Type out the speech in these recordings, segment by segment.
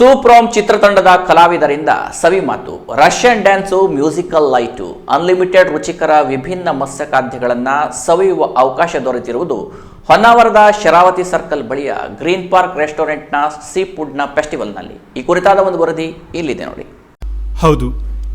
ಸೂಪ್ರಾಮ್ ಚಿತ್ರತಂಡದ ಕಲಾವಿದರಿಂದ ಸವಿ ಮಾತು. Russian dance musical light unlimited ರುಚಿಕರ ವಿಭಿನ್ನ ಮತ್ಸ್ಯಖಾದ್ಯಗಳನ್ನು ಸವಿಯುವ ಅವಕಾಶ ದೊರೆತಿರುವುದು ಹೊನ್ನಾವರದ ಶರಾವತಿ ಸರ್ಕಲ್ ಬಳಿಯ ಗ್ರೀನ್ ಪಾರ್ಕ್ ರೆಸ್ಟೋರೆಂಟ್ನ ಸೀ ಫುಡ್ನ ಫೆಸ್ಟಿವಲ್ನಲ್ಲಿ ಈ ಕುರಿತಾದ ಒಂದು ವರದಿ ಇಲ್ಲಿದೆ ನೋಡಿ. ಹೌದು.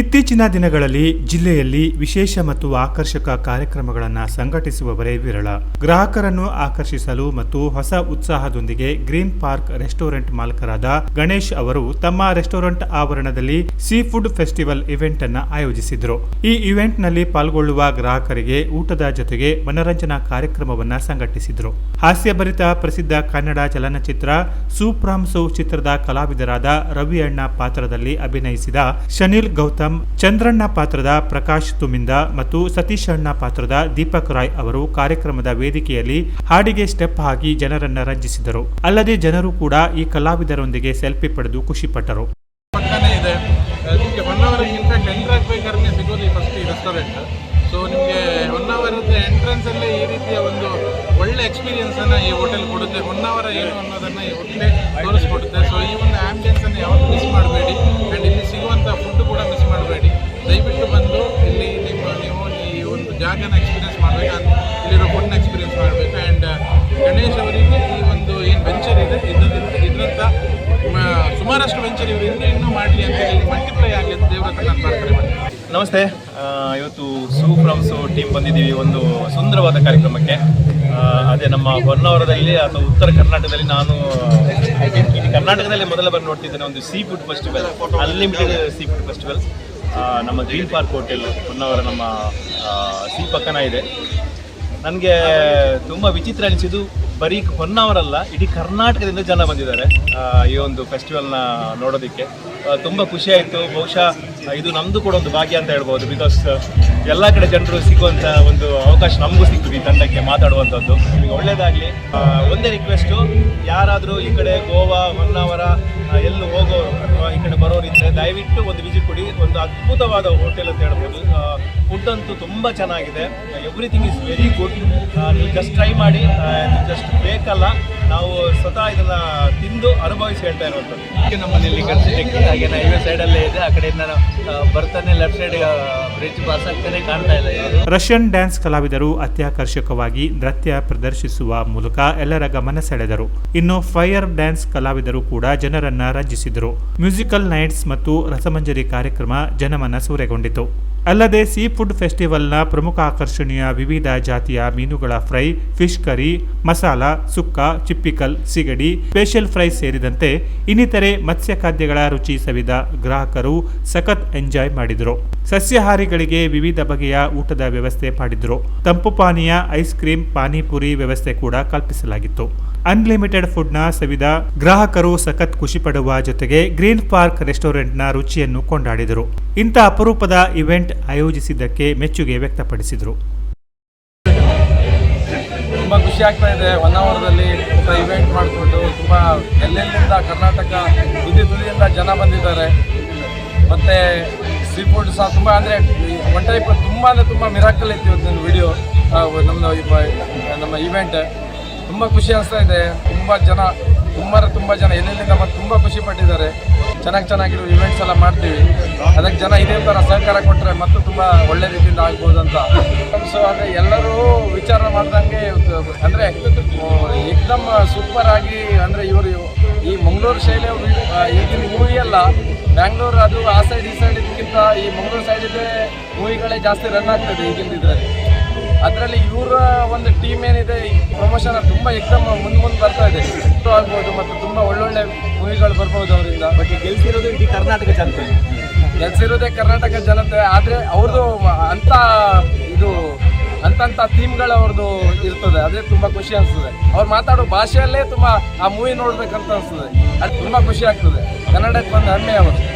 ಇತ್ತೀಚಿನ ದಿನಗಳಲ್ಲಿ ಜಿಲ್ಲೆಯಲ್ಲಿ ವಿಶೇಷ ಮತ್ತು ಆಕರ್ಷಕ ಕಾರ್ಯಕ್ರಮಗಳನ್ನು ಸಂಘಟಿಸುವವರೇ ವಿರಳ. ಗ್ರಾಹಕರನ್ನು ಆಕರ್ಷಿಸಲು ಮತ್ತು ಹೊಸ ಉತ್ಸಾಹದೊಂದಿಗೆ ಗ್ರೀನ್ ಪಾರ್ಕ್ ರೆಸ್ಟೋರೆಂಟ್ ಮಾಲಕರಾದ ಗಣೇಶ್ ಅವರು ತಮ್ಮ ರೆಸ್ಟೋರೆಂಟ್ ಆವರಣದಲ್ಲಿ ಸೀ ಫುಡ್ ಫೆಸ್ಟಿವಲ್ ಇವೆಂಟ್ ಅನ್ನು ಆಯೋಜಿಸಿದ್ರು. ಈ ಇವೆಂಟ್ನಲ್ಲಿ ಪಾಲ್ಗೊಳ್ಳುವ ಗ್ರಾಹಕರಿಗೆ ಊಟದ ಜೊತೆಗೆ ಮನರಂಜನಾ ಕಾರ್ಯಕ್ರಮವನ್ನ ಸಂಘಟಿಸಿದ್ರು. ಹಾಸ್ಯಭರಿತ ಪ್ರಸಿದ್ಧ ಕನ್ನಡ ಚಲನಚಿತ್ರ ಸೂಪ್ರಾಮ್ ಸೌ ಚಿತ್ರದ ಕಲಾವಿದರಾದ ರವಿ ಅಣ್ಣ ಪಾತ್ರದಲ್ಲಿ ಅಭಿನಯಿಸಿದ ಶನಿಲ್ ಗೌತಮ್ ಚಂದ್ರಣ್ಣ ಪಾತ್ರದ ಪ್ರಕಾಶ್ ತುಮಿಂದ ಮತ್ತು ಸತೀಶ್ ಅಣ್ಣ ಪಾತ್ರದ ದೀಪಕ್ ರಾಯ್ ಅವರು ಕಾರ್ಯಕ್ರಮದ ವೇದಿಕೆಯಲ್ಲಿ ಹಾಡಿಗೆ ಸ್ಟೆಪ್ ಹಾಕಿ ಜನರನ್ನ ರಂಜಿಸಿದರು. ಅಲ್ಲದೆ ಜನರು ಕೂಡ ಈ ಕಲಾವಿದರೊಂದಿಗೆ ಸೆಲ್ಫಿ ಪಡೆದು ಖುಷಿಪಟ್ಟರು ಸಿಗೋದು ಫಸ್ಟ್ ಸೊ ನಿಮಗೆ ಒನ್ ಅವರದ ಎಂಟ್ರೆನ್ಸಲ್ಲೇ ಈ ರೀತಿಯ ಒಂದು ಒಳ್ಳೆ ಎಕ್ಸ್ಪೀರಿಯನ್ಸನ್ನು ಈ ಹೋಟೆಲ್ ಕೊಡುತ್ತೆ. ಒನ್ ಅವರ್ ಏನು ಅನ್ನೋದನ್ನು ಈ ಹೋಟೆಲೇ ತೋರಿಸ್ಕೊಡುತ್ತೆ. ಸೊ ಈ ಒಂದು ಆ್ಯಂಬಿಯನ್ಸನ್ನು ಯಾವತ್ತೂ ಮಿಸ್ ಮಾಡಬೇಡಿ. ಆ್ಯಂಡ್ ಇಲ್ಲಿ ಸಿಗುವಂಥ ಫುಡ್ ಕೂಡ ಮಿಸ್ ಮಾಡಬೇಡಿ. ದಯವಿಟ್ಟು ಬಂದು ಇಲ್ಲಿ ನಿಮ್ಮ ನೀವು ಈ ಒಂದು ಜಾಗನ ಎಕ್ಸ್ಪೀರಿಯನ್ಸ್ ಮಾಡಬೇಕು. ಇಲ್ಲಿರೋ ಫುಡ್ನ ಎಕ್ಸ್ಪೀರಿಯನ್ಸ್ ಮಾಡಬೇಕು. ಆ್ಯಂಡ್ ಗಣೇಶ್ ಅವರಿಗೆ ಈ ಒಂದು ಏನು ವೆಂಚರ್ ಇದೆ? ಇದರಿಂದ ಇದರಂಥ ಮ- ಸುಮಾರಷ್ಟು ವೆಂಚರ್ ಇನ್ನೂ ಅಂತ ಹೇಳಿ ಮಲ್ಟಿಪ್ಲೈ ಆಗಲಿ ನಾನು ನಮಸ್ತೆ. ಇವತ್ತು ಸೂ ಫ್ರಮ್ಸು ಟೀಮ್ ಬಂದಿದ್ದೀವಿ ಒಂದು ಸುಂದರವಾದ ಕಾರ್ಯಕ್ರಮಕ್ಕೆ. ಅದೇ ನಮ್ಮ ಹೊನ್ನಾವರದಲ್ಲಿ ಅಥವಾ ಉತ್ತರ ಕರ್ನಾಟಕದಲ್ಲಿ ನಾನು, ಇಲ್ಲಿ ಕರ್ನಾಟಕದಲ್ಲಿ ಮೊದಲ ಬಾರಿ ನೋಡ್ತಿದ್ದೇನೆ ಒಂದು sea food festival unlimited sea food festival ನಮ್ಮ ಗ್ರೀನ್ ಪಾರ್ಕ್ ಹೋಟೆಲ್ ಹೊನ್ನಾವರ ನಮ್ಮ ಸೀ ಪಕ್ಕನ ಇದೆ. ನನಗೆ ತುಂಬ ವಿಚಿತ್ರ ಅನಿಸಿದ್ದು ಬರೀ ಹೊನ್ನಾವರಲ್ಲ, ಇಡೀ ಕರ್ನಾಟಕದಿಂದ ಜನ ಬಂದಿದ್ದಾರೆ ಈ ಒಂದು ಫೆಸ್ಟಿವಲ್ನ ನೋಡೋದಕ್ಕೆ. ತುಂಬ ಖುಷಿ ಆಯಿತು. ಬಹುಶಃ ಇದು ನಮ್ಮದು ಕೂಡ ಒಂದು ಭಾಗ್ಯ ಅಂತ ಹೇಳ್ಬೋದು ಬಿಕಾಸ್ ಎಲ್ಲ ಕಡೆ ಜನರು ಸಿಗುವಂಥ ಒಂದು ಅವಕಾಶ ನಮಗೂ ಸಿಕ್ತು ಈ ತಂಡಕ್ಕೆ ಮಾತಾಡುವಂಥದ್ದು. ನಿಮಗೆ ಒಳ್ಳೆಯದಾಗಲಿ ಒಂದೇ ರಿಕ್ವೆಸ್ಟು ಯಾರಾದರೂ ಈ ಕಡೆ ಗೋವಾ, ಹೊನ್ನಾವರ ಎಲ್ಲೂ ಹೋಗೋರು ಅಥವಾ ಈ ಕಡೆ ಬರೋರಿದ್ದರೆ ದಯವಿಟ್ಟು ಒಂದು ವಿಸಿಟ್ ಕೊಡಿ. ಒಂದು ಅದ್ಭುತವಾದ ಹೋಟೆಲ್ ಅಂತ ಹೇಳ್ಬೋದು. ಫುಡ್ ಅಂತೂ ತುಂಬ ಚೆನ್ನಾಗಿದೆ. Everything is very good. ನೀವು ಜಸ್ಟ್ ಟ್ರೈ ಮಾಡಿ ಜಸ್ಟ್ ಬೇಕಲ್ಲ, ನಾವು ಸ್ವತಃ ಇದನ್ನ ತಿಂದು ಅನುಭವಿಸಿ ಹೇಳ್ತಾ ಇರುವಂಥದ್ದು. ನಮ್ಮ ಮನೆಯಲ್ಲಿ ಕಳಿಸಿದ್ದಕ್ಕೆ ಹಾಗೆ ಹೈವೇ ಸೈಡಲ್ಲೇ ಇದೆ. ಆ ಕಡೆಯಿಂದ ಬರ್ತಾನೆ ಲೆಫ್ಟ್ ಸೈಡ್ ಬ್ರಿಡ್ಜ್ ಪಾಸ್ ಆಗ್ತಾನೆ ಕಾಣ್ತಾ ಇಲ್ಲ ರಷ್ಯನ್ ಡ್ಯಾನ್ಸ್ ಕಲಾವಿದರು ಅತ್ಯಾಕರ್ಷಕವಾಗಿ ನೃತ್ಯ ಪ್ರದರ್ಶಿಸುವ ಮೂಲಕ ಎಲ್ಲರ ಗಮನ ಸೆಳೆದರು. ಇನ್ನು ಫೈರ್ ಡ್ಯಾನ್ಸ್ ಕಲಾವಿದರು ಕೂಡ ಜನರನ್ನ ರಂಜಿಸಿದರು. ಮ್ಯೂಸಿಕಲ್ ನೈಟ್ಸ್ ಮತ್ತು ರಸಮಂಜರಿ ಕಾರ್ಯಕ್ರಮ ಜನಮನ ಸೂರೆಗೊಂಡಿತು. ಅಲ್ಲದೆ ಸೀ ಫುಡ್ ಫೆಸ್ಟಿವಲ್ನ ಪ್ರಮುಖ ಆಕರ್ಷಣೆಯ ವಿವಿಧ ಜಾತಿಯ ಮೀನುಗಳ ಫ್ರೈ, ಫಿಶ್ ಕರಿ, ಮಸಾಲ, ಸುಕ್ಕ, ಚಿಪ್ಪಿಕಲ್, ಸಿಗಡಿ, ಸ್ಪೆಷಲ್ ಫ್ರೈ ಸೇರಿದಂತೆ ಇನ್ನಿತರೆ ಮತ್ಸ್ಯ ಖಾದ್ಯಗಳ ರುಚಿ ಸವಿದ ಗ್ರಾಹಕರು ಸಖತ್ ಎಂಜಾಯ್ ಮಾಡಿದರು. ಸಸ್ಯಾಹಾರಿಗಳಿಗೆ ವಿವಿಧ ಬಗೆಯ ಊಟದ ವ್ಯವಸ್ಥೆ ಮಾಡಿದ್ರು. ತಂಪು ಪಾನೀಯ, ಐಸ್ ಕ್ರೀಮ್ ಪಾನಿಪುರಿ ವ್ಯವಸ್ಥೆ ಕೂಡ ಕಲ್ಪಿಸಲಾಗಿತ್ತು. ಅನ್ಲಿಮಿಟೆಡ್ ಫುಡ್ನ ಸವಿದ ಗ್ರಾಹಕರು ಸಖತ್ ಖುಷಿ ಪಡುವ ಜೊತೆಗೆ ಗ್ರೀನ್ ಪಾರ್ಕ್ ರೆಸ್ಟೋರೆಂಟ್ನ ರುಚಿಯನ್ನು ಕೊಂಡಾಡಿದರು. ಇಂಥ ಅಪರೂಪದ ಇವೆಂಟ್ ಆಯೋಜಿಸಿದ್ದಕ್ಕೆ ಮೆಚ್ಚುಗೆ ವ್ಯಕ್ತಪಡಿಸಿದರು. ತುಂಬ ಖುಷಿ ಆಗ್ತಾ ಇದೆ. ಹೊನ್ನಾವರದಲ್ಲಿ ತುಂಬ ಇವೆಂಟ್ ಮಾಡಿಕೊಂಡು ತುಂಬ ಎಲ್ಲೆಲ್ಲಿಂದ ಕರ್ನಾಟಕ ತುದಿ ತುದಿಯಿಂದ ಜನ ಬಂದಿದ್ದಾರೆ. ಮತ್ತು ಸೀ ಸಹ ತುಂಬ ಅಂದರೆ ಒನ್ ಟೈಪ್ ತುಂಬ ಅಂದರೆ ತುಂಬ ಮಿರಾಕಲ್ ಇತ್ತು ಇವತ್ತಿನ ವಿಡಿಯೋ ನಮ್ಮ ನಮ್ಮ ಈವೆಂಟ್ ತುಂಬ ಖುಷಿ ಅನಿಸ್ತಾ ಇದೆ. ತುಂಬ ಜನ, ತುಂಬ ತುಂಬ ಜನ ಎಲ್ಲೆಲ್ಲಿಂದ ನಮ್ಮ ತುಂಬ ಖುಷಿ ಪಟ್ಟಿದ್ದಾರೆ. ಚೆನ್ನಾಗಿ ಚೆನ್ನಾಗಿರೋ ಇವೆಂಟ್ಸ್ ಎಲ್ಲ ಮಾಡ್ತೀವಿ. ಅದಕ್ಕೆ ಜನ ಇದೇ ಥರ ಸಹಕಾರ ಕೊಟ್ಟರೆ ಮತ್ತು ತುಂಬ ಒಳ್ಳೆ ರೀತಿಯಿಂದ ಆಗ್ಬೋದು ಅಂತ. ಸೊ ಅಂದರೆ ಎಲ್ಲರೂ ವಿಚಾರ ಮಾಡ್ದಂಗೆ ಅಂದರೆ ಏಕ್ದಮ್ ಸೂಪರ್ ಆಗಿ, ಅಂದರೆ ಇವರು ಈ ಮಂಗಳೂರು ಶೈಲಿ ಈಗಿನ ಮೂವಿ ಎಲ್ಲ ಬ್ಯಾಂಗ್ಳೂರು ಅದು ಆ ಸೈಡ್ ಈ ಸೈಡ್ ಇದಕ್ಕಿಂತ ಈ ಮಂಗಳೂರು ಸೈಡಿದೆ ಮೂವಿಗಳೇ ಜಾಸ್ತಿ ರನ್ ಆಗ್ತದೆ ಈಗಿಂದ ಇದರಲ್ಲಿ. ಅದರಲ್ಲಿ ಇವರ ಒಂದು ಟೀಮ್ ಏನಿದೆ ಪ್ರಮೋಷನ್ ತುಂಬ ಎಕ್ದಮ್ ಮುಂದೆ ಮುಂದೆ ಬರ್ತಾ ಇದೆ. ಹಿಟ್ಟು ಆಗ್ಬೋದು ಮತ್ತು ತುಂಬ ಒಳ್ಳೊಳ್ಳೆ ಮೂವಿಗಳು ಬರ್ಬೋದು ಅವರಿಂದ. ಬಟ್ ಗೆಲ್ಸಿರೋದು ಇಡೀ ಕರ್ನಾಟಕ ಜನತೆ. ಗೆಲ್ಸಿರೋದೇ ಕರ್ನಾಟಕ ಜನತೆ ಆದರೆ ಅವ್ರದ್ದು ಅಂಥ ಇದು ಅಂತಂಥ ಥೀಮ್ಗಳು ಅವ್ರದ್ದು ಇರ್ತದೆ. ಅದೇ ತುಂಬ ಖುಷಿ ಅನಿಸ್ತದೆ. ಅವ್ರು ಮಾತಾಡೋ ಭಾಷೆಯಲ್ಲೇ ತುಂಬ ಆ ಮೂವಿ ನೋಡ್ಬೇಕಂತ ಅನಿಸ್ತದೆ. ಅದು ತುಂಬ ಖುಷಿ ಆಗ್ತದೆ. ಕನ್ನಡಕ್ಕೆ ಬಂದು ಹೆಮ್ಮೆ ಅವರು